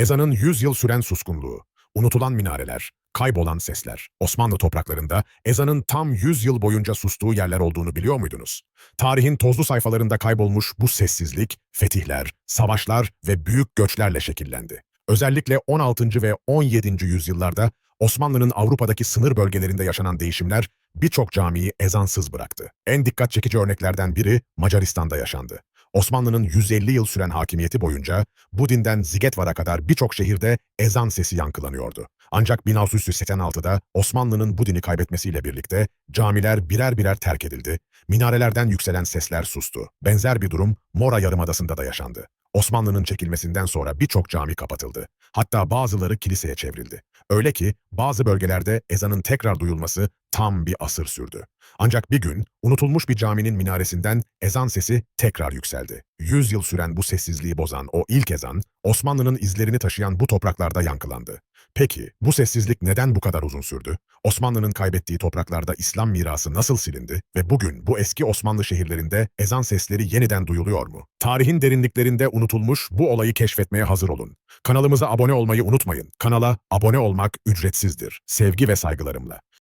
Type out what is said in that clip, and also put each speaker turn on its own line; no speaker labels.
Ezanın 100 yıl süren suskunluğu, unutulan minareler, kaybolan sesler. Osmanlı topraklarında ezanın tam 100 yıl boyunca sustuğu yerler olduğunu biliyor muydunuz? Tarihin tozlu sayfalarında kaybolmuş bu sessizlik, fetihler, savaşlar ve büyük göçlerle şekillendi. Özellikle 16. ve 17. yüzyıllarda Osmanlı'nın Avrupa'daki sınır bölgelerinde yaşanan değişimler birçok camiyi ezansız bıraktı. En dikkat çekici örneklerden biri Macaristan'da yaşandı. Osmanlı'nın 150 yıl süren hakimiyeti boyunca Budin'den Zigetvar'a kadar birçok şehirde ezan sesi yankılanıyordu. Ancak 1686'da Osmanlı'nın Budin'i kaybetmesiyle birlikte camiler birer birer terk edildi. Minarelerden yükselen sesler sustu. Benzer bir durum Mora Yarımadası'nda da yaşandı. Osmanlı'nın çekilmesinden sonra birçok cami kapatıldı. Hatta bazıları kiliseye çevrildi. Öyle ki bazı bölgelerde ezanın tekrar duyulması tam bir asır sürdü. Ancak bir gün unutulmuş bir caminin minaresinden ezan sesi tekrar yükseldi. Yüz yıl süren bu sessizliği bozan o ilk ezan, Osmanlı'nın izlerini taşıyan bu topraklarda yankılandı. Peki bu sessizlik neden bu kadar uzun sürdü? Osmanlı'nın kaybettiği topraklarda İslam mirası nasıl silindi ve bugün bu eski Osmanlı şehirlerinde ezan sesleri yeniden duyuluyor mu? Tarihin derinliklerinde unutulmuş bu olayı keşfetmeye hazır olun. Kanalımıza abone olmayı unutmayın. Kanala abone olmak ücretsizdir. Sevgi ve saygılarımla.